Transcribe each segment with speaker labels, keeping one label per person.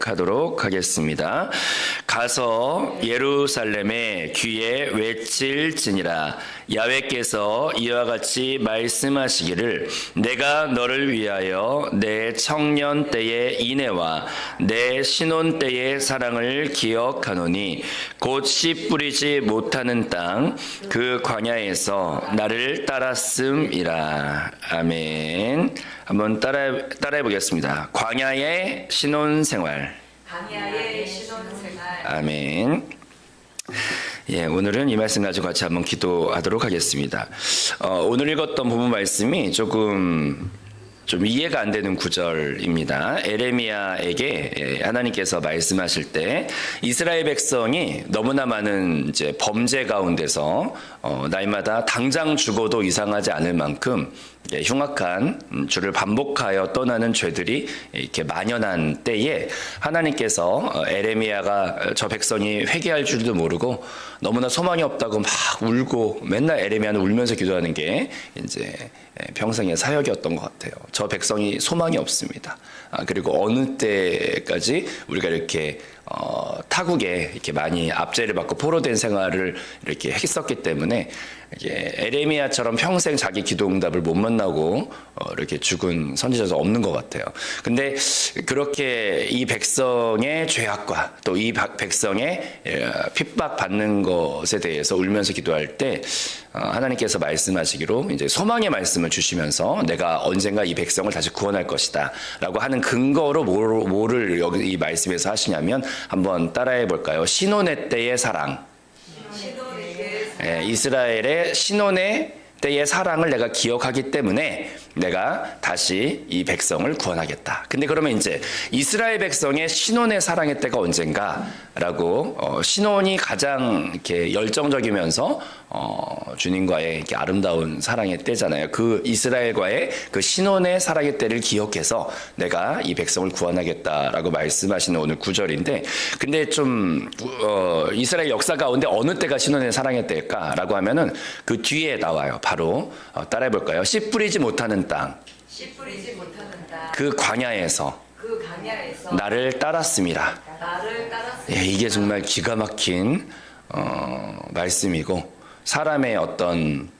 Speaker 1: 하도록 하겠습니다. 가서 예루살렘의 귀에 외칠지니라 야외께서 이와 같이 말씀하시기를 내가 너를 위하여 내 청년 때의 인애와 내 신혼 때의 사랑을 기억하노니 곧 씨 뿌리지 못하는 땅 그 광야에서 나를 따랐음이라 아멘. 한번 따라 따라해 보겠습니다. 광야의 신혼 생활.
Speaker 2: 강야의 신혼 생활
Speaker 1: 아멘. 예, 오늘은 이 말씀 가지고 같이 한번 기도하도록 하겠습니다. 어, 오늘 읽었던 부분 말씀이 조금 좀 이해가 안 되는 구절입니다. 에레미야에게 예, 하나님께서 말씀하실 때 이스라엘 백성이 너무나 많은 이제 범죄 가운데서 어, 날마다 당장 죽어도 이상하지 않을 만큼 예, 흉악한 음, 주를 반복하여 떠나는 죄들이 이렇게 만연한 때에 하나님께서 어, 에레미야가 저 백성이 회개할 줄도 모르고 너무나 소망이 없다고 막 울고 맨날 에레미야는 울면서 기도하는 게 이제 예, 평생의 사역이었던 것 같아요. 저 백성이 소망이 없습니다. 아, 그리고 어느 때까지 우리가 이렇게 어, 타국에 이렇게 많이 압제를 받고 포로된 생활을 이렇게 했었기 때문에 이게 에레미야처럼 평생 자기 기도 응답을 못 만나고 어, 이렇게 죽은 선지자도 없는 것 같아요. 근데 그렇게 이 백성의 죄악과 또 이 백성의 예, 핍박 받는 것에 대해서 울면서 기도할 때 어, 하나님께서 말씀하시기로 이제 소망의 말씀을 주시면서 내가 언젠가 이 백성을 다시 구원할 것이다라고 하는 근거로 뭐- 뭐를 여기 이 말씀에서 하시냐면 한번 따라해 볼까요? 신혼의 때의 사랑. 예, 이스라엘의 신혼의 때의 사랑을 내가 기억하기 때문에 내가 다시 이 백성을 구원하겠다. 근데 그러면 이제 이스라엘 백성의 신혼의 사랑의 때가 언젠가라고 어, 신혼이 가장 이렇게 열정적이면서 어, 주님과의 이렇게 아름다운 사랑의 때잖아요. 그 이스라엘과의 그 신혼의 사랑의 때를 기억해서 내가 이 백성을 구원하겠다라고 말씀하시는 오늘 구절인데, 근데 좀 어, 이스라엘 역사 가운데 어느 때가 신혼의 사랑의 때일까라고 하면은 그 뒤에 나와요. 바로 어, 따라해 볼까요? 씨 뿌리지 못하는 땅, 그 광야에서
Speaker 2: 그 강야에서
Speaker 1: 나를 따랐습니다.
Speaker 2: 나를 따랐으니
Speaker 1: 예, 이게 정말 기가 막힌 어, 말씀이고 사람의 어떤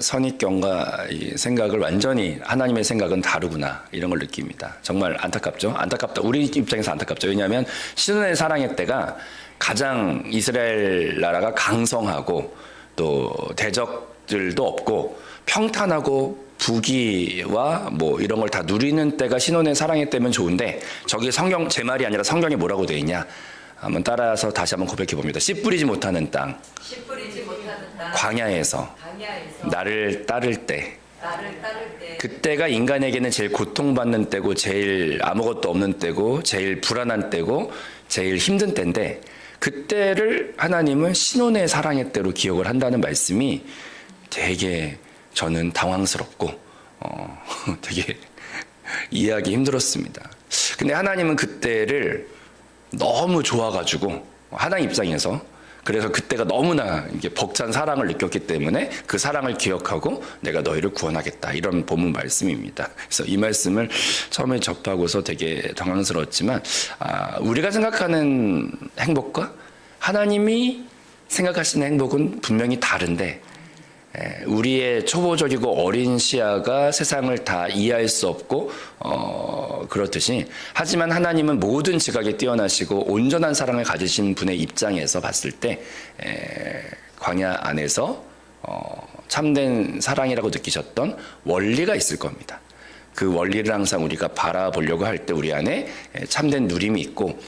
Speaker 1: 선입견과 이 생각을 완전히 하나님의 생각은 다르구나 이런 걸 느낍니다. 정말 안타깝죠. 안타깝다. 우리 입장에서 안타깝죠. 왜냐하면 신혼의 사랑의 때가 가장 이스라엘 나라가 강성하고 또 대적들도 없고 평탄하고 부귀와 뭐 이런 걸 다 누리는 때가 신혼의 사랑의 때면 좋은데 저기 성경 제 말이 아니라 성경에 뭐라고 되어 있냐? 한번 따라서 다시 한번 고백해 봅니다. 씨 뿌리지 못하는 땅,
Speaker 2: 씨 뿌리지 못하는 땅,
Speaker 1: 광야에서
Speaker 2: 강야에서
Speaker 1: 나를 따를 때,
Speaker 2: 나를 따를 때
Speaker 1: 그때가 인간에게는 제일 고통받는 때고, 제일 아무것도 없는 때고, 제일 불안한 때고, 제일 힘든 때인데, 그때를 하나님은 신혼의 사랑의 때로 기억을 한다는 말씀이 되게 저는 당황스럽고, 어, 되게 이해하기 힘들었습니다. 근데 하나님은 그때를 너무 좋아가지고 하나님 입장에서 그래서 그때가 너무나 이게 벅찬 사랑을 느꼈기 때문에 그 사랑을 기억하고 내가 너희를 구원하겠다 이런 본문 말씀입니다. 그래서 이 말씀을 처음에 접하고서 되게 당황스러웠지만 아, 우리가 생각하는 행복과 하나님이 생각하시는 행복은 분명히 다른데 예, 우리의 초보적이고 어린 시야가 세상을 다 이해할 수 없고 어, 그렇듯이 하지만 하나님은 모든 지각에 뛰어나시고 온전한 사랑을 가지신 분의 입장에서 봤을 때 에, 광야 안에서 어, 참된 사랑이라고 느끼셨던 원리가 있을 겁니다. 그 원리를 항상 우리가 바라보려고 할 때 우리 안에 에, 참된 누림이 있고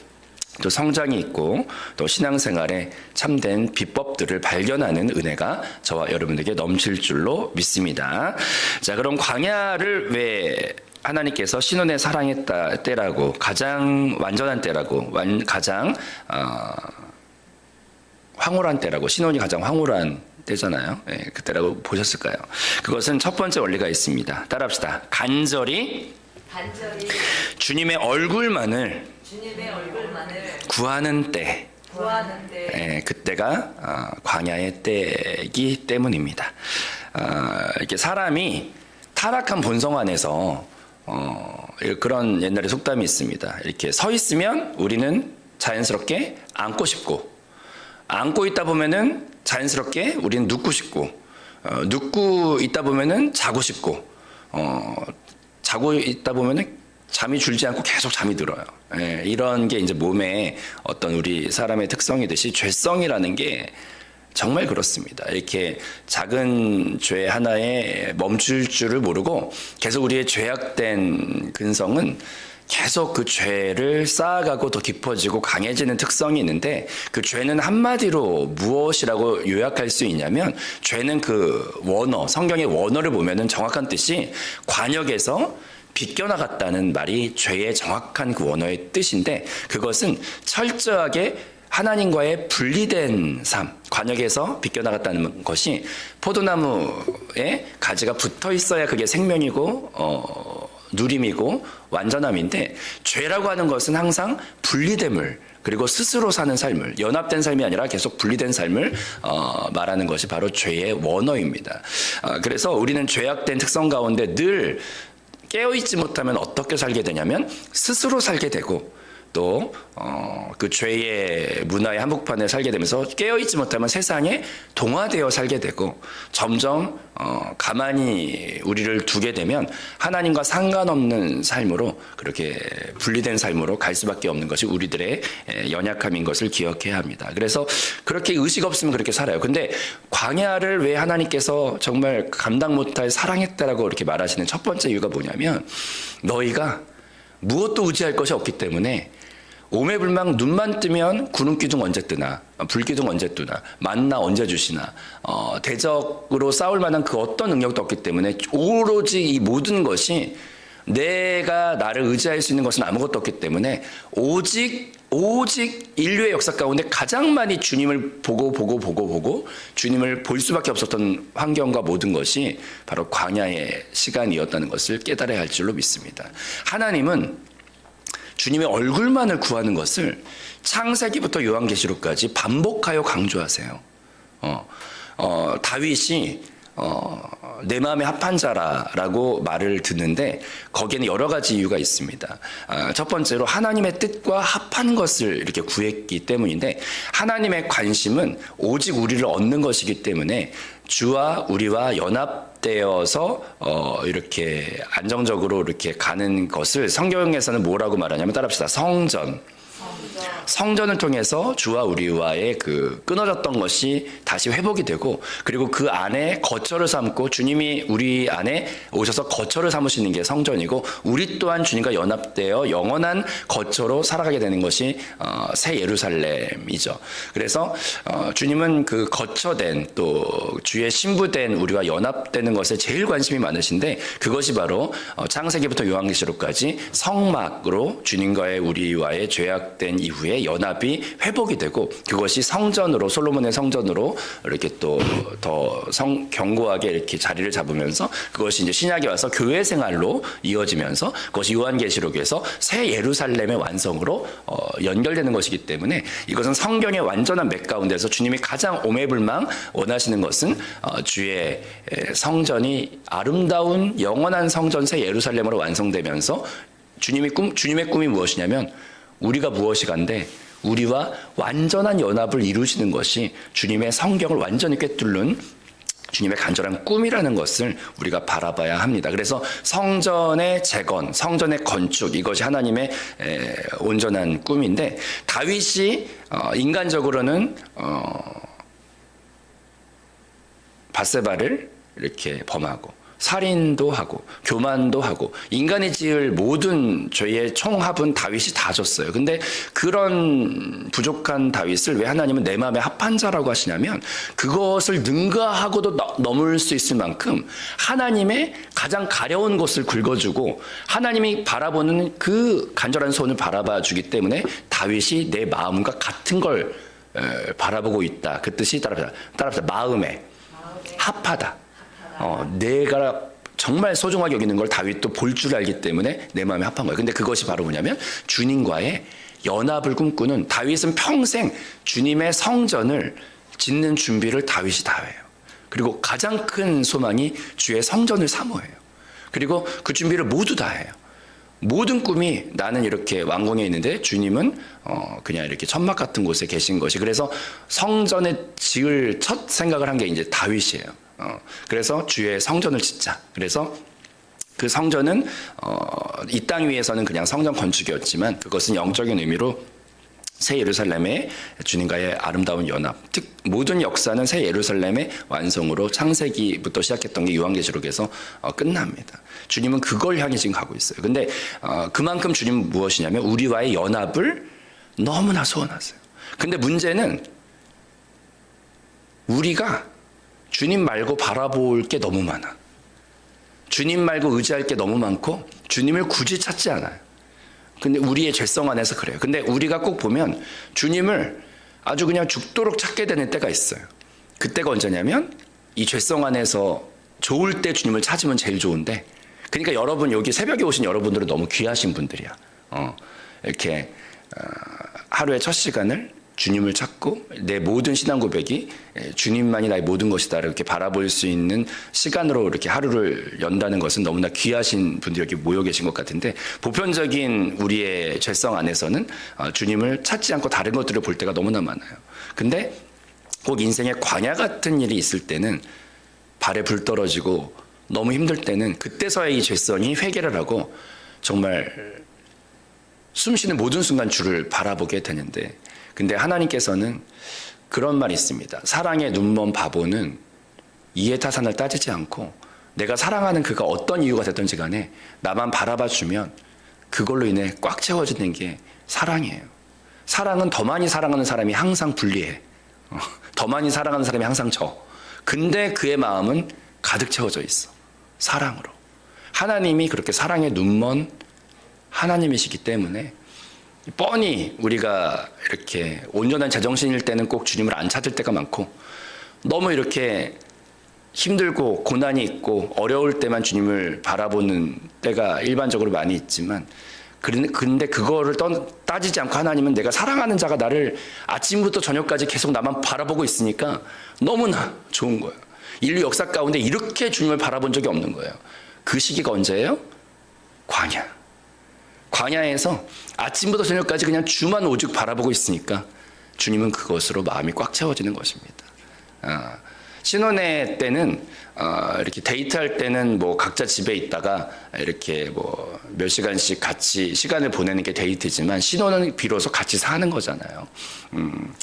Speaker 1: 또 성장이 있고 또 신앙생활에 참된 비법들을 발견하는 은혜가 저와 여러분에게 넘칠 줄로 믿습니다. 자, 그럼 광야를 왜 하나님께서 신혼의 사랑의 따- 때라고 가장 완전한 때라고 완- 가장 어, 황홀한 때라고 신혼이 가장 황홀한 때잖아요. 예, 그때라고 보셨을까요? 그것은 첫 번째 원리가 있습니다. 따라합시다. 간절히
Speaker 2: 간절히
Speaker 1: 주님의 얼굴만을 구하는 때, 예, 그때가 아, 광야의 때이기 때문입니다. 아, 이렇게 사람이 타락한 본성 안에서 어, 그런 옛날에 속담이 있습니다. 이렇게 서 있으면 우리는 자연스럽게 앉고 싶고 앉고 있다 보면은 자연스럽게 우리는 눕고 싶고 어, 눕고 있다 보면은 자고 싶고 어, 자고 있다 보면은 잠이 줄지 않고 계속 잠이 들어요. 예, 이런 게 이제 몸에 어떤 우리 사람의 특성이듯이 죄성이라는 게 정말 그렇습니다. 이렇게 작은 죄 하나에 멈출 줄을 모르고 계속 우리의 죄악된 근성은 계속 그 죄를 쌓아가고 더 깊어지고 강해지는 특성이 있는데 그 죄는 한마디로 무엇이라고 요약할 수 있냐면 죄는 그 원어, 성경의 원어를 보면은 정확한 뜻이 관역에서 비껴나갔다는 말이 죄의 정확한 그 원어의 뜻인데 그것은 철저하게 하나님과의 분리된 삶, 관역에서 비껴나갔다는 것이 포도나무에 가지가 붙어 있어야 그게 생명이고, 어, 누림이고, 완전함인데, 죄라고 하는 것은 항상 분리됨을, 그리고 스스로 사는 삶을, 연합된 삶이 아니라 계속 분리된 삶을, 어, 말하는 것이 바로 죄의 원어입니다. 어, 그래서 우리는 죄악된 특성 가운데 늘 깨어있지 못하면 어떻게 살게 되냐면, 스스로 살게 되고, 또, 어, 그 죄의 문화의 한복판에 살게 되면서 깨어있지 못하면 세상에 동화되어 살게 되고 점점, 어, 가만히 우리를 두게 되면 하나님과 상관없는 삶으로 그렇게 분리된 삶으로 갈 수밖에 없는 것이 우리들의 에, 연약함인 것을 기억해야 합니다. 그래서 그렇게 의식 없으면 그렇게 살아요. 근데 광야를 왜 하나님께서 정말 감당 못할 사랑했다라고 이렇게 말하시는 첫 번째 이유가 뭐냐면 너희가 무엇도 의지할 것이 없기 때문에 오매불망 눈만 뜨면 구름기둥 언제 뜨나 어, 불기둥 언제 뜨나 만나 언제 주시나 어, 대적으로 싸울 만한 그 어떤 능력도 없기 때문에 오로지 이 모든 것이 내가 나를 의지할 수 있는 것은 아무것도 없기 때문에 오직 오직 인류의 역사 가운데 가장 많이 주님을 보고 보고 보고 보고 주님을 볼 수밖에 없었던 환경과 모든 것이 바로 광야의 시간이었다는 것을 깨달아야 할 줄로 믿습니다. 하나님은 주님의 얼굴만을 구하는 것을 창세기부터 요한계시록까지 반복하여 강조하세요. 어, 어, 다윗이 어, 내 마음에 합한 자라라고 말을 듣는데 거기에는 여러 가지 이유가 있습니다. 아, 첫 번째로 하나님의 뜻과 합한 것을 이렇게 구했기 때문인데 하나님의 관심은 오직 우리를 얻는 것이기 때문에 주와 우리와 연합되어서 어, 이렇게 안정적으로 이렇게 가는 것을 성경에서는 뭐라고 말하냐면 따라합시다. 성전. 성전을 통해서 주와 우리와의 그 끊어졌던 것이 다시 회복이 되고 그리고 그 안에 거처를 삼고 주님이 우리 안에 오셔서 거처를 삼으시는 게 성전이고 우리 또한 주님과 연합되어 영원한 거처로 살아가게 되는 것이 어, 새 예루살렘이죠. 그래서 어, 주님은 그 거처된 또 주의 신부된 우리와 연합되는 것에 제일 관심이 많으신데 그것이 바로 어, 창세기부터 요한계시록까지 성막으로 주님과의 우리와의 죄악 된 이후에 연합이 회복이 되고 그것이 성전으로 솔로몬의 성전으로 이렇게 또 더 성 견고하게 이렇게 자리를 잡으면서 그것이 이제 신약에 와서 교회 생활로 이어지면서 그것이 요한계시록에서 새 예루살렘의 완성으로 어, 연결되는 것이기 때문에 이것은 성경의 완전한 맥 가운데서 주님이 가장 오매불망 원하시는 것은 어, 주의 에, 성전이 아름다운 영원한 성전 새 예루살렘으로 완성되면서 주님의 꿈 주님의 꿈이 무엇이냐면 우리가 무엇이 간데 우리와 완전한 연합을 이루시는 것이 주님의 성경을 완전히 꿰뚫는 주님의 간절한 꿈이라는 것을 우리가 바라봐야 합니다. 그래서 성전의 재건, 성전의 건축 이것이 하나님의 에, 온전한 꿈인데 다윗이 어, 인간적으로는 어, 바세바를 이렇게 범하고 살인도 하고 교만도 하고 인간이 지을 모든 죄의 총합은 다윗이 다 졌어요. 근데 그런 부족한 다윗을 왜 하나님은 내 마음에 합한 자라고 하시냐면 그것을 능가하고도 너- 넘을 수 있을 만큼 하나님의 가장 가려운 것을 긁어주고 하나님이 바라보는 그 간절한 손을 바라봐 주기 때문에 다윗이 내 마음과 같은 걸 에, 바라보고 있다. 그 뜻이 따라합니다. 따라합니다. 마음에 합하다. 어, 내가 정말 소중하게 여기는 걸 다윗도 볼 줄 알기 때문에 내 마음에 합한 거예요. 근데 그것이 바로 뭐냐면 주님과의 연합을 꿈꾸는 다윗은 평생 주님의 성전을 짓는 준비를 다윗이 다 해요. 그리고 가장 큰 소망이 주의 성전을 사모해요. 그리고 그 준비를 모두 다 해요. 모든 꿈이 나는 이렇게 왕궁에 있는데 주님은 어 그냥 이렇게 천막 같은 곳에 계신 것이 그래서 성전에 지을 첫 생각을 한 게 이제 다윗이에요. 어 그래서 주의 성전을 짓자. 그래서 그 성전은 어, 이 땅 위에서는 그냥 성전 건축이었지만 그것은 영적인 의미로 새 예루살렘의 주님과의 아름다운 연합, 즉 모든 역사는 새 예루살렘의 완성으로 창세기부터 시작했던 게 요한계시록에서 어, 끝납니다. 주님은 그걸 향해 지금 가고 있어요. 근데 어, 그만큼 주님은 무엇이냐면 우리와의 연합을 너무나 소원하세요. 근데 문제는 우리가 주님 말고 바라볼 게 너무 많아. 주님 말고 의지할 게 너무 많고 주님을 굳이 찾지 않아요. 근데 우리의 죄성 안에서 그래요. 근데 우리가 꼭 보면 주님을 아주 그냥 죽도록 찾게 되는 때가 있어요. 그때가 언제냐면 이 죄성 안에서 좋을 때 주님을 찾으면 제일 좋은데 그러니까 여러분 여기 새벽에 오신 여러분들은 너무 귀하신 분들이야. 어, 이렇게 어, 하루의 첫 시간을 주님을 찾고 내 모든 신앙 고백이 에, 주님만이 나의 모든 것이다 이렇게 바라볼 수 있는 시간으로 이렇게 하루를 연다는 것은 너무나 귀하신 분들이 여기 모여 계신 것 같은데 보편적인 우리의 죄성 안에서는 어, 주님을 찾지 않고 다른 것들을 볼 때가 너무나 많아요. 근데 꼭 인생에 광야 같은 일이 있을 때는 발에 불 떨어지고 너무 힘들 때는 그때서야 이 죄성이 회개를 하고 정말 숨 쉬는 모든 순간 주를 바라보게 되는데 근데 하나님께서는 그런 말이 있습니다. 사랑의 눈먼 바보는 이해타산을 따지지 않고 내가 사랑하는 그가 어떤 이유가 됐든지 간에 나만 바라봐 주면 그걸로 인해 꽉 채워지는 게 사랑이에요. 사랑은 더 많이 사랑하는 사람이 항상 불리해. 어, 더 많이 사랑하는 사람이 항상 져. 근데 그의 마음은 가득 채워져 있어. 사랑으로. 하나님이 그렇게 사랑의 눈먼 하나님이시기 때문에 뻔히 우리가 이렇게 온전한 제정신일 때는 꼭 주님을 안 찾을 때가 많고 너무 이렇게 힘들고 고난이 있고 어려울 때만 주님을 바라보는 때가 일반적으로 많이 있지만 그런- 근데 그거를 떠- 따지지 않고 하나님은 내가 사랑하는 자가 나를 아침부터 저녁까지 계속 나만 바라보고 있으니까 너무나 좋은 거예요. 인류 역사 가운데 이렇게 주님을 바라본 적이 없는 거예요. 그 시기가 언제예요? 광야. 광야에서 아침부터 저녁까지 그냥 주만 오직 바라보고 있으니까 주님은 그것으로 마음이 꽉 채워지는 것입니다. 아, 신혼의 때는 어, 이렇게 데이트할 때는 뭐 각자 집에 있다가 이렇게 뭐 몇 시간씩 같이 시간을 보내는 게 데이트지만 신혼은 비로소 같이 사는 거잖아요. 음,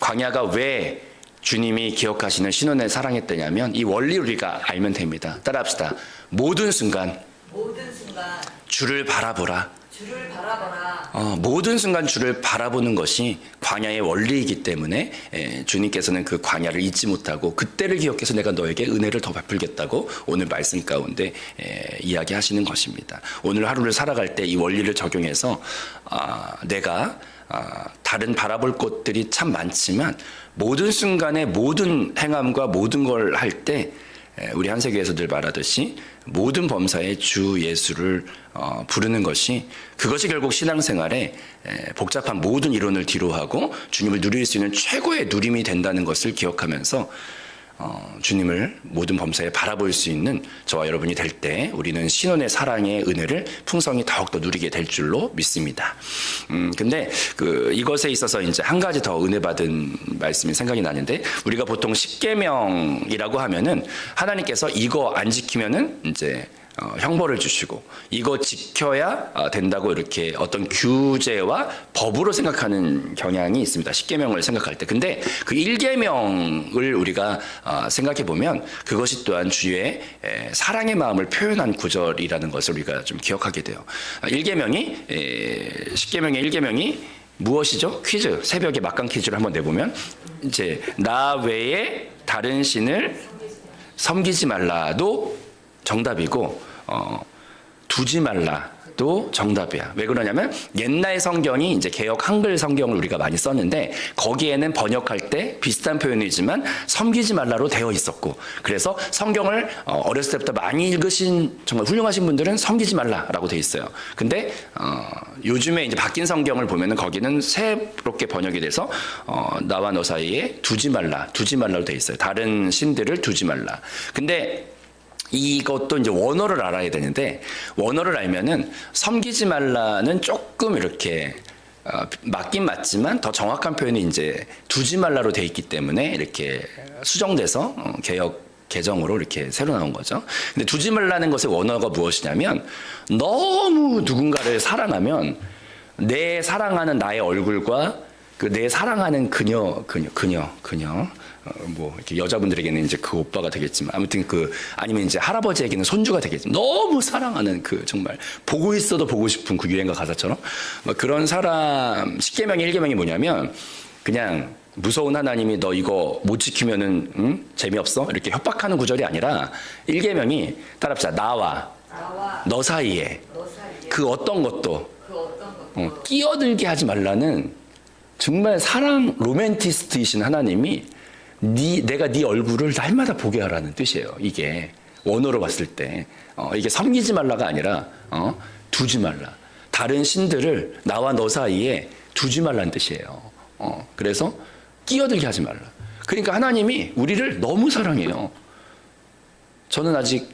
Speaker 1: 광야가 왜 주님이 기억하시는 신혼을 사랑했다냐면 이 원리 우리가 알면 됩니다. 따라합시다. 모든 순간
Speaker 2: 모든 순간
Speaker 1: 주를 바라보라.
Speaker 2: 주를 바라보라.
Speaker 1: 어, 모든 순간 주를 바라보는 것이 광야의 원리이기 때문에 에, 주님께서는 그 광야를 잊지 못하고 그때를 기억해서 내가 너에게 은혜를 더 베풀겠다고 오늘 말씀 가운데 에, 이야기하시는 것입니다. 오늘 하루를 살아갈 때 이 원리를 적용해서 아, 내가 아, 다른 바라볼 것들이 참 많지만 모든 순간에 모든 행함과 모든 걸 할 때 우리 한세교에서 늘 말하듯이 모든 범사에 주 예수를 어, 부르는 것이 그것이 결국 신앙생활에 에, 복잡한 모든 이론을 뒤로하고 주님을 누릴 수 있는 최고의 누림이 된다는 것을 기억하면서 어, 주님을 모든 범사에 바라볼 수 있는 저와 여러분이 될 때 우리는 신혼의 사랑의 은혜를 풍성히 더욱더 누리게 될 줄로 믿습니다. 음, 근데 그 이것에 있어서 이제 한 가지 더 은혜 받은 말씀이 생각이 나는데 우리가 보통 십계명이라고 하면은 하나님께서 이거 안 지키면은 이제 어, 형벌을 주시고 이거 지켜야 어, 된다고 이렇게 어떤 규제와 법으로 생각하는 경향이 있습니다. 십계명을 생각할 때. 근데 그 일계명을 우리가 어, 생각해 보면 그것이 또한 주의 에, 사랑의 마음을 표현한 구절이라는 것을 우리가 좀 기억하게 돼요. 아, 일계명이 에, 십계명의 일계명이 무엇이죠? 퀴즈 새벽에 막강 퀴즈를 한번 내보면 이제 나 외에 다른 신을 섬기지 말라도 정답이고 어, 두지 말라 도 정답이야. 왜 그러냐면 옛날 성경이 이제 개혁 한글 성경을 우리가 많이 썼는데 거기에는 번역할 때 비슷한 표현이지만 섬기지 말라로 되어 있었고 그래서 성경을 어, 어렸을 때부터 많이 읽으신 정말 훌륭하신 분들은 섬기지 말라라고 돼 있어요. 근데 어, 요즘에 이제 바뀐 성경을 보면은 거기는 새롭게 번역이 돼서 어, 나와 너 사이에 두지 말라, 두지 말라로 돼 있어요. 다른 신들을 두지 말라. 근데 이것도 이제 원어를 알아야 되는데 원어를 알면은 섬기지 말라는 조금 이렇게 어, 맞긴 맞지만 더 정확한 표현이 이제 두지 말라로 돼 있기 때문에 이렇게 수정돼서 어, 개혁 개정으로 이렇게 새로 나온 거죠. 근데 두지 말라는 것의 원어가 무엇이냐면 너무 누군가를 사랑하면 내 사랑하는 나의 얼굴과 그 내 사랑하는 그녀 그녀 그녀 그녀 어, 뭐 이렇게 여자분들에게는 이제 그 오빠가 되겠지만 아무튼 그 아니면 이제 할아버지에게는 손주가 되겠지만 너무 사랑하는 그 정말 보고 있어도 보고 싶은 그 유행가 가사처럼 뭐 그런 사람 십계명의 일계명이 뭐냐면 그냥 무서운 하나님이 너 이거 못 지키면은 응? 재미없어? 이렇게 협박하는 구절이 아니라 일계명이 따라합시다. 나와
Speaker 2: 나와.
Speaker 1: 너 사이에.
Speaker 2: 너 사이에.
Speaker 1: 그 어떤 것도.
Speaker 2: 그 어떤 것도.
Speaker 1: 어, 끼어들게 하지 말라는 정말 사랑 로맨티스트이신 하나님이 네, 내가 네 얼굴을 날마다 보게 하라는 뜻이에요. 이게 원어로 봤을 때 어, 이게 섬기지 말라가 아니라 어, 두지 말라. 다른 신들을 나와 너 사이에 두지 말라는 뜻이에요. 어, 그래서 끼어들게 하지 말라. 그러니까 하나님이 우리를 너무 사랑해요. 저는 아직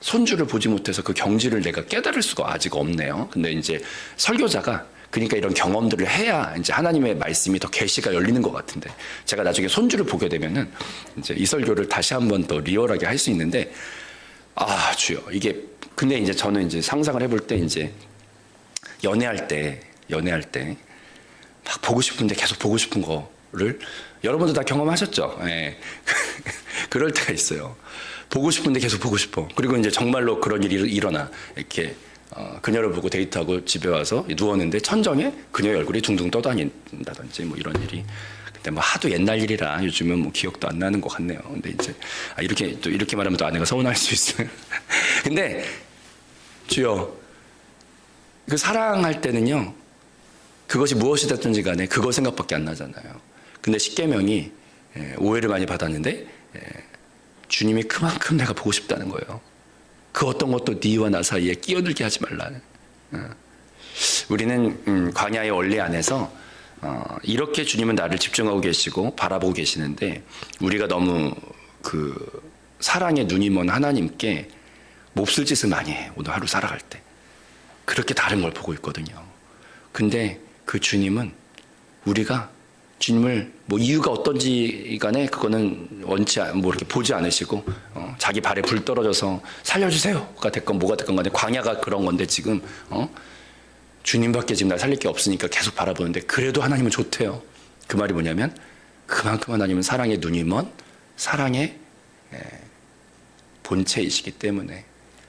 Speaker 1: 손주를 보지 못해서 그 경지를 내가 깨달을 수가 아직 없네요. 근데 이제 설교자가 그러니까 이런 경험들을 해야 이제 하나님의 말씀이 더 계시가 열리는 것 같은데 제가 나중에 손주를 보게 되면은 이제 이 설교를 다시 한번 더 리얼하게 할 수 있는데 아 주여 이게 근데 이제 저는 이제 상상을 해볼 때 이제 연애할 때 연애할 때 막 보고 싶은데 계속 보고 싶은 거를 여러분도 다 경험하셨죠? 예. 그럴 때가 있어요. 보고 싶은데 계속 보고 싶어. 그리고 이제 정말로 그런 일이 일어나. 이렇게 어, 그녀를 보고 데이트하고 집에 와서 누웠는데 천정에 그녀의 얼굴이 둥둥 떠다닌다든지 뭐 이런 일이. 근데 뭐 하도 옛날 일이라 요즘은 뭐 기억도 안 나는 것 같네요. 근데 이제 아, 이렇게 또 이렇게 말하면 또 아내가 서운할 수 있어요. 근데 주여 그 사랑할 때는요. 그것이 무엇이 됐든지 간에 그거 생각밖에 안 나잖아요. 근데 십계명이 예, 오해를 많이 받았는데 예, 주님이 그만큼 내가 보고 싶다는 거예요. 그 어떤 것도 네와 나 사이에 끼어들게 하지 말라는. 어. 우리는 음, 광야의 원리 안에서 어, 이렇게 주님은 나를 집중하고 계시고 바라보고 계시는데 우리가 너무 그 사랑의 눈이 먼 하나님께 몹쓸 짓을 많이 해 오늘 하루 살아갈 때 그렇게 다른 걸 보고 있거든요. 근데 그 주님은 우리가 주님을 뭐 이유가 어떤지 간에 그거는 원치 않- 뭐 이렇게 보지 않으시고 어, 자기 발에 불 떨어져서 살려주세요가 됐건 뭐가 됐건 간에 광야가 그런 건데 지금 어? 주님밖에 지금 날 살릴 게 없으니까 계속 바라보는데 그래도 하나님은 좋대요. 그 말이 뭐냐면 그만큼 하나님은 사랑의 눈이 먼 사랑의 에, 본체이시기 때문에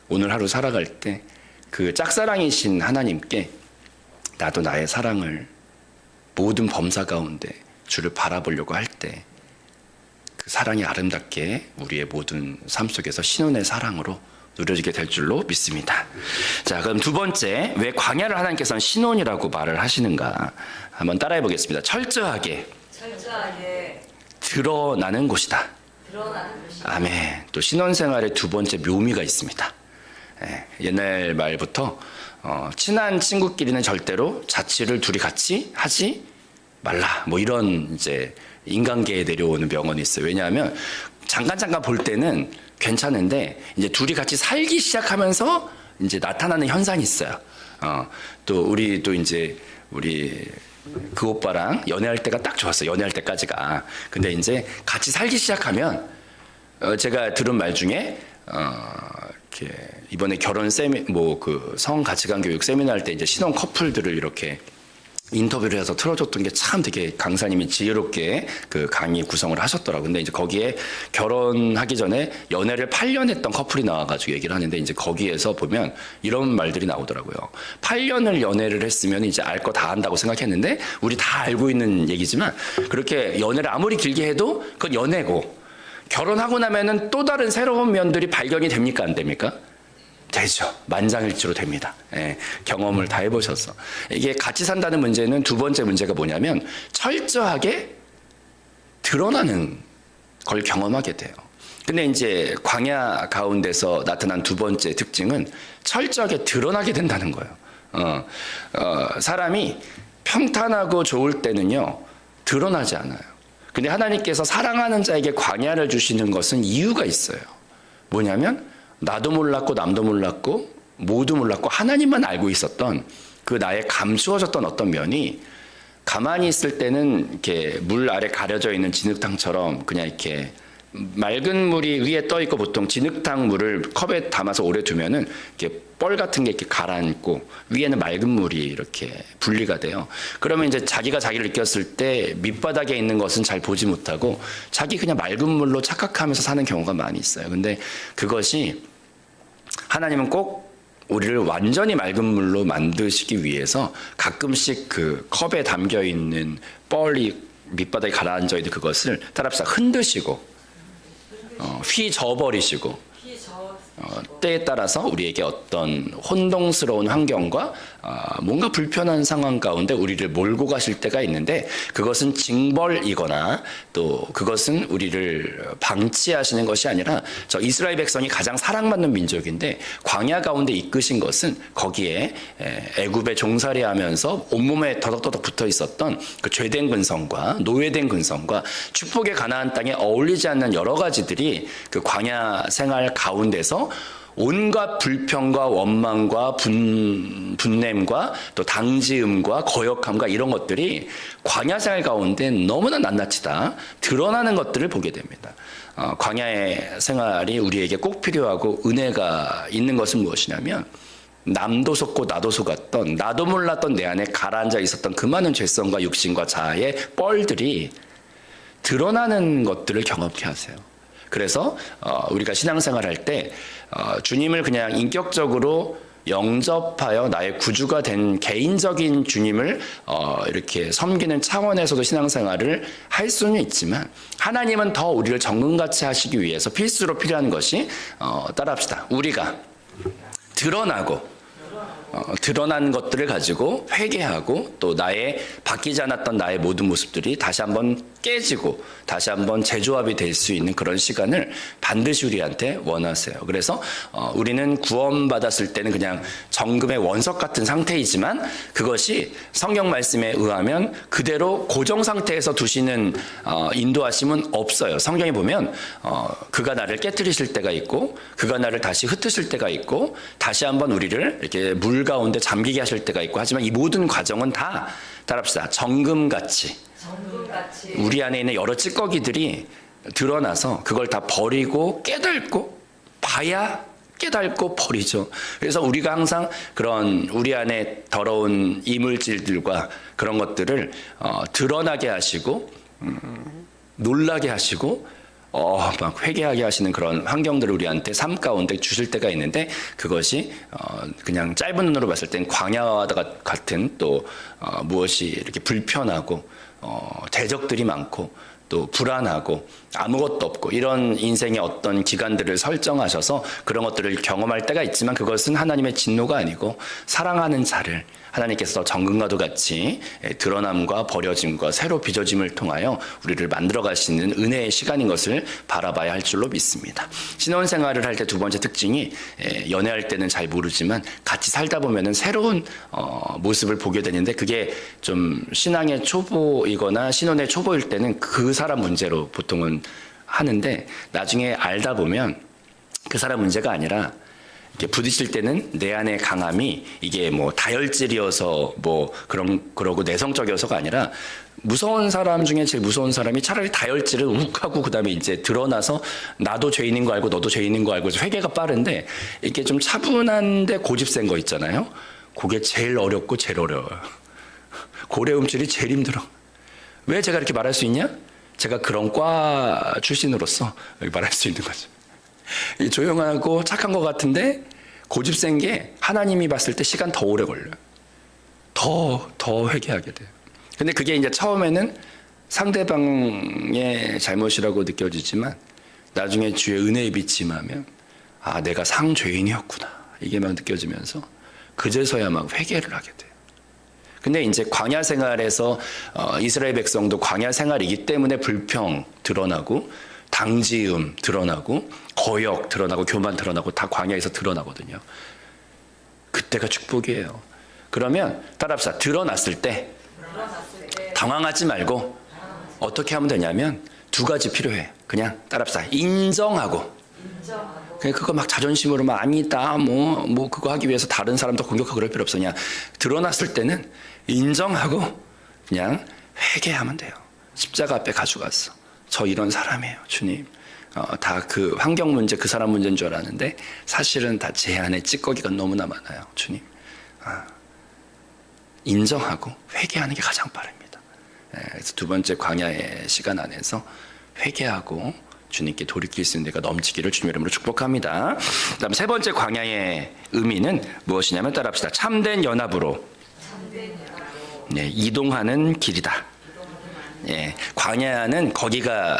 Speaker 1: 오늘 하루 살아갈 때 그 짝사랑이신 하나님께 나도 나의 사랑을 모든 범사 가운데 주를 바라보려고 할 때 그 사랑이 아름답게 우리의 모든 삶 속에서 신혼의 사랑으로 누려지게 될 줄로 믿습니다. 자, 그럼 두 번째, 왜 광야를 하나님께서는 신혼이라고 말을 하시는가? 한번 따라해 보겠습니다. 철저하게
Speaker 2: 철저하게
Speaker 1: 드러나는 곳이다.
Speaker 2: 드러나는
Speaker 1: 아멘. 또 신혼생활의 두 번째 묘미가 있습니다. 예, 옛날 말부터 어, 친한 친구끼리는 절대로 자취를 둘이 같이 하지 말라. 뭐 이런 이제 인간계에 내려오는 명언이 있어요. 왜냐하면 잠깐 잠깐 볼 때는 괜찮은데 이제 둘이 같이 살기 시작하면서 이제 나타나는 현상이 있어요. 어, 또 우리 또 이제 우리 그 오빠랑 연애할 때가 딱 좋았어요. 연애할 때까지가. 근데 이제 같이 살기 시작하면 어, 제가 들은 말 중에 어, 이렇게 이번에 결혼 세미 뭐 그 성 가치관 교육 세미나 할 때 이제 신혼 커플들을 이렇게 인터뷰를 해서 틀어줬던 게 참 되게 강사님이 지혜롭게 그 강의 구성을 하셨더라고요. 근데 이제 거기에 결혼하기 전에 연애를 8년 했던 커플이 나와가지고 얘기를 하는데 이제 거기에서 보면 이런 말들이 나오더라고요. 8년을 연애를 했으면 이제 알 거 다 안다고 생각했는데 우리 다 알고 있는 얘기지만 그렇게 연애를 아무리 길게 해도 그건 연애고 결혼하고 나면은 또 다른 새로운 면들이 발견이 됩니까 안 됩니까? 되죠. 만장일치로 됩니다. 예, 경험을 다 해보셔서. 이게 같이 산다는 문제는 두 번째 문제가 뭐냐면 철저하게 드러나는 걸 경험하게 돼요. 근데 이제 광야 가운데서 나타난 두 번째 특징은 철저하게 드러나게 된다는 거예요. 어, 어, 사람이 평탄하고 좋을 때는요, 드러나지 않아요. 근데 하나님께서 사랑하는 자에게 광야를 주시는 것은 이유가 있어요. 뭐냐면 나도 몰랐고 남도 몰랐고 모두 몰랐고 하나님만 알고 있었던 그 나의 감추어졌던 어떤 면이 가만히 있을 때는 이렇게 물 아래 가려져 있는 진흙탕처럼 그냥 이렇게 맑은 물이 위에 떠 있고 보통 진흙탕 물을 컵에 담아서 오래 두면은 이렇게 뻘 같은 게 이렇게 가라앉고 위에는 맑은 물이 이렇게 분리가 돼요. 그러면 이제 자기가 자기를 느꼈을 때 밑바닥에 있는 것은 잘 보지 못하고 자기 그냥 맑은 물로 착각하면서 사는 경우가 많이 있어요. 근데 그것이 하나님은 꼭 우리를 완전히 맑은 물로 만드시기 위해서 가끔씩 그 컵에 담겨 있는 뻘이 밑바닥에 가라앉아 있는 그것을 따라서 흔드시고 어. 어, 때에 따라서 우리에게 어떤 혼동스러운 환경과 아, 뭔가 불편한 상황 가운데 우리를 몰고 가실 때가 있는데 그것은 징벌이거나 또 그것은 우리를 방치하시는 것이 아니라 저 이스라엘 백성이 가장 사랑받는 민족인데 광야 가운데 이끄신 것은 거기에 에, 애굽에 종살이하면서 온몸에 더덕더덕 붙어 있었던 그 죄된 근성과 노예된 근성과 축복의 가나안 땅에 어울리지 않는 여러 가지들이 그 광야 생활 가운데서 온갖 불평과 원망과 분, 분냄과 또 당지음과 거역함과 이런 것들이 광야 생활 가운데 너무나 낱낱이다 드러나는 것들을 보게 됩니다. 어, 광야의 생활이 우리에게 꼭 필요하고 은혜가 있는 것은 무엇이냐면 남도 속고 나도 속았던 나도 몰랐던 내 안에 가라앉아 있었던 그 많은 죄성과 육신과 자아의 뻘들이 드러나는 것들을 경험케 하세요. 그래서 어, 우리가 신앙생활할 때 어, 주님을 그냥 인격적으로 영접하여 나의 구주가 된 개인적인 주님을 어, 이렇게 섬기는 차원에서도 신앙생활을 할 수는 있지만 하나님은 더 우리를 정금같이 하시기 위해서 필수로 필요한 것이 어, 따라합시다. 우리가 드러나고 어, 드러난 것들을 가지고 회개하고 또 나의 바뀌지 않았던 나의 모든 모습들이 다시 한번 깨지고 다시 한번 재조합이 될 수 있는 그런 시간을 반드시 우리한테 원하세요. 그래서 어, 우리는 구원받았을 때는 그냥 정금의 원석 같은 상태이지만 그것이 성경 말씀에 의하면 그대로 고정 상태에서 두시는 어, 인도하심은 없어요. 성경에 보면 어, 그가 나를 깨뜨리실 때가 있고 그가 나를 다시 흩으실 때가 있고 다시 한번 우리를 이렇게 물 가운데 잠기게 하실 때가 있고 하지만 이 모든 과정은 다 따라합시다. 정금같이
Speaker 2: 정금같이.
Speaker 1: 우리 안에 있는 여러 찌꺼기들이 드러나서 그걸 다 버리고 깨닫고 봐야 깨닫고 버리죠. 그래서 우리가 항상 그런 우리 안에 더러운 이물질들과 그런 것들을 어, 드러나게 하시고 음, 놀라게 하시고 어, 막 회개하게 하시는 그런 환경들을 우리한테 삶 가운데 주실 때가 있는데 그것이 어, 그냥 짧은 눈으로 봤을 땐 광야와 같은 또 어, 무엇이 이렇게 불편하고 어, 대적들이 많고 또 불안하고 아무것도 없고 이런 인생의 어떤 기간들을 설정하셔서 그런 것들을 경험할 때가 있지만 그것은 하나님의 진노가 아니고 사랑하는 자를 하나님께서 정금과도 같이 예, 드러남과 버려짐과 새로 빚어짐을 통하여 우리를 만들어 가시는 은혜의 시간인 것을 바라봐야 할 줄로 믿습니다. 신혼 생활을 할 때 두 번째 특징이 예, 연애할 때는 잘 모르지만 같이 살다 보면은 새로운 어, 모습을 보게 되는데 그게 좀 신앙의 초보이거나 신혼의 초보일 때는 그 사람 문제로 보통은 하는데 나중에 알다 보면 그 사람 문제가 아니라 부딪힐 때는 내 안의 강함이 이게 뭐 다혈질이어서 뭐 그런 그러고 내성적이어서가 아니라 무서운 사람 중에 제일 무서운 사람이 차라리 다혈질을 욱 하고 그다음에 이제 드러나서 나도 죄인인 거 알고 너도 죄인인 거 알고 회개가 빠른데 이렇게 좀 차분한데 고집 센 거 있잖아요. 그게 제일 어렵고 제일 어려워요. 고래 음질이 제일 힘들어. 왜 제가 이렇게 말할 수 있냐? 제가 그런 과 출신으로서 말할 수 있는 거죠. 이 조용하고 착한 것 같은데 고집센 게 하나님이 봤을 때 시간 더 오래 걸려요. 더, 더 회개하게 돼요. 근데 그게 이제 처음에는 상대방의 잘못이라고 느껴지지만 나중에 주의 은혜의 빛이 임하면 아, 내가 상죄인이었구나. 이게 막 느껴지면서 그제서야 막 회개를 하게 돼요. 근데 이제 광야 생활에서 어, 이스라엘 백성도 광야 생활이기 때문에 불평 드러나고 당지음 드러나고 거역 드러나고 교만 드러나고 다 광야에서 드러나거든요. 그때가 축복이에요. 그러면 따라합시다. 드러났을 때 당황하지 말고 어떻게 하면 되냐면 두 가지 필요해. 그냥 따라합시다. 인정하고 그냥 그거 막 자존심으로 막 아니다 뭐뭐 그거 하기 위해서 다른 사람도 공격하고 그럴 필요 없어 그냥 드러났을 때는 인정하고 그냥 회개하면 돼요. 십자가 앞에 가져갔어. 저 이런 사람이에요, 주님. 어, 다그 환경 문제, 그 사람 문제인 줄 알았는데 사실은 다 제 안에 찌꺼기가 너무나 많아요, 주님. 아, 인정하고 회개하는 게 가장 빠릅니다. 예, 그래서 두 번째 광야의 시간 안에서 회개하고 주님께 돌이킬 수 있는 데가 넘치기를 주님 이름으로 축복합니다. 그다음 세 번째 광야의 의미는 무엇이냐면 따라합시다. 참된 연합으로 네, 이동하는 길이다. 예, 광야는 거기가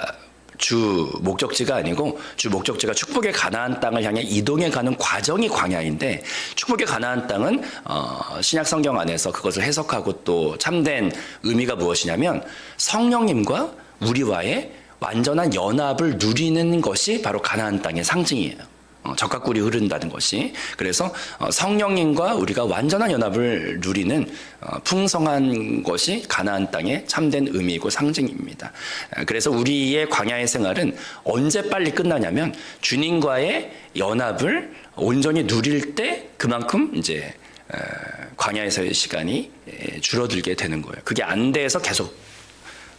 Speaker 1: 주 목적지가 아니고 주 목적지가 축복의 가나안 땅을 향해 이동해 가는 과정이 광야인데 축복의 가나안 땅은 어, 신약 성경 안에서 그것을 해석하고 또 참된 의미가 무엇이냐면 성령님과 우리와의 완전한 연합을 누리는 것이 바로 가나안 땅의 상징이에요. 어, 적과 꿀이 흐른다는 것이 그래서 어, 성령님과 우리가 완전한 연합을 누리는 어, 풍성한 것이 가나안 땅의 참된 의미이고 상징입니다. 어, 그래서 우리의 광야의 생활은 언제 빨리 끝나냐면 주님과의 연합을 온전히 누릴 때 그만큼 이제 어, 광야에서의 시간이 에, 줄어들게 되는 거예요. 그게 안 돼서 계속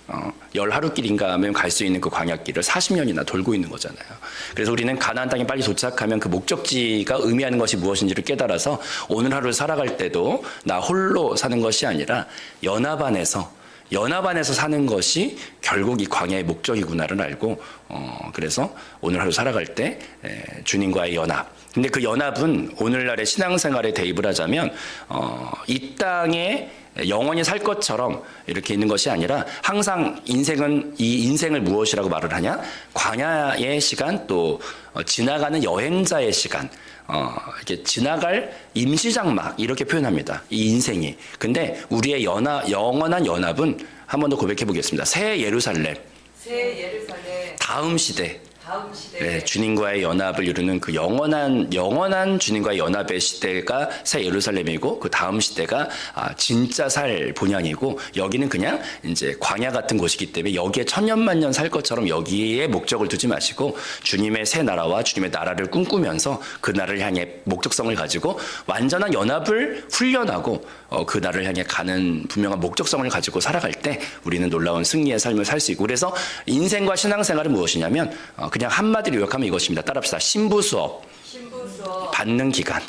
Speaker 1: 어, 열 하루길인가 하면 갈 수 있는 그 광야길을 40년이나 돌고 있는 거잖아요. 그래서 우리는 가나안 땅에 빨리 도착하면 그 목적지가 의미하는 것이 무엇인지를 깨달아서 오늘 하루를 살아갈 때도 나 홀로 사는 것이 아니라 연합 안에서 연합 안에서 사는 것이 결국 이 광야의 목적이구나를 알고 어, 그래서 오늘 하루 살아갈 때 에, 주님과의 연합. 근데 그 연합은 오늘날의 신앙생활에 대입을 하자면 어, 이 땅에 영원히 살 것처럼 이렇게 있는 것이 아니라 항상 인생은 이 인생을 무엇이라고 말을 하냐? 광야의 시간 또 어, 지나가는 여행자의 시간. 어, 이렇게 지나갈 임시장막 이렇게 표현합니다. 이 인생이. 근데 우리의 연합, 영원한 연합은 한 번 더 고백해 보겠습니다. 새 예루살렘,
Speaker 2: 새 예루살렘
Speaker 1: 다음 시대,
Speaker 2: 다음 시대
Speaker 1: 네, 주님과의 연합을 이루는 그 영원한 영원한 주님과의 연합의 시대가 새 예루살렘이고 그 다음 시대가 아, 진짜 살 본향이고 여기는 그냥 이제 광야 같은 곳이기 때문에 여기에 천년만년 살 것처럼 여기에 목적을 두지 마시고 주님의 새 나라와 주님의 나라를 꿈꾸면서 그 나라를 향해 목적성을 가지고 완전한 연합을 훈련하고 어, 그 나라를 향해 가는 분명한 목적성을 가지고 살아갈 때 우리는 놀라운 승리의 삶을 살 수 있고 그래서 인생과 신앙생활은 무엇이냐면 어, 그냥 한마디로 요약하면 이것입니다. 따라합시다. 신부 수업
Speaker 2: 신부 수업
Speaker 1: 받는 기간.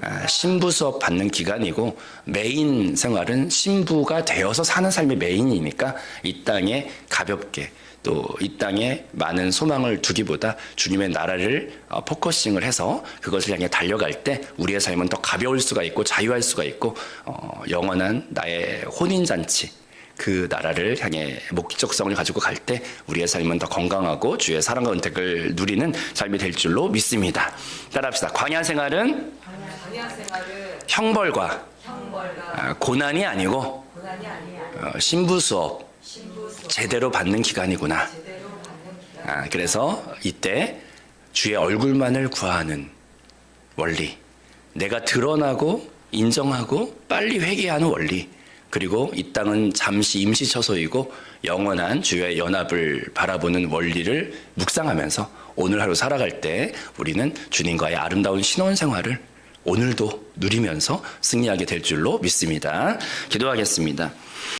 Speaker 1: 아, 신부 수업 받는 기간이고 메인 생활은 신부가 되어서 사는 삶이 메인이니까 이 땅에 가볍게 또 이 땅에 많은 소망을 두기보다 주님의 나라를 어, 포커싱을 해서 그것을 향해 달려갈 때 우리의 삶은 더 가벼울 수가 있고 자유할 수가 있고 어, 영원한 나의 혼인 잔치 그 나라를 향해 목적성을 가지고 갈 때 우리의 삶은 더 건강하고 주의 사랑과 은택을 누리는 삶이 될 줄로 믿습니다. 따라합시다. 광야 생활은
Speaker 2: 광야 생활은
Speaker 1: 형벌과
Speaker 2: 형벌과
Speaker 1: 아, 고난이 아니고
Speaker 2: 고난이
Speaker 1: 어, 신부 수업 제대로 받는 기간이구나. 아, 그래서 이때 주의 얼굴만을 구하는 원리, 내가 드러나고 인정하고 빨리 회개하는 원리, 그리고 이 땅은 잠시 임시 처소이고 영원한 주의 연합을 바라보는 원리를 묵상하면서 오늘 하루 살아갈 때 우리는 주님과의 아름다운 신혼 생활을 오늘도 누리면서 승리하게 될 줄로 믿습니다. 기도하겠습니다.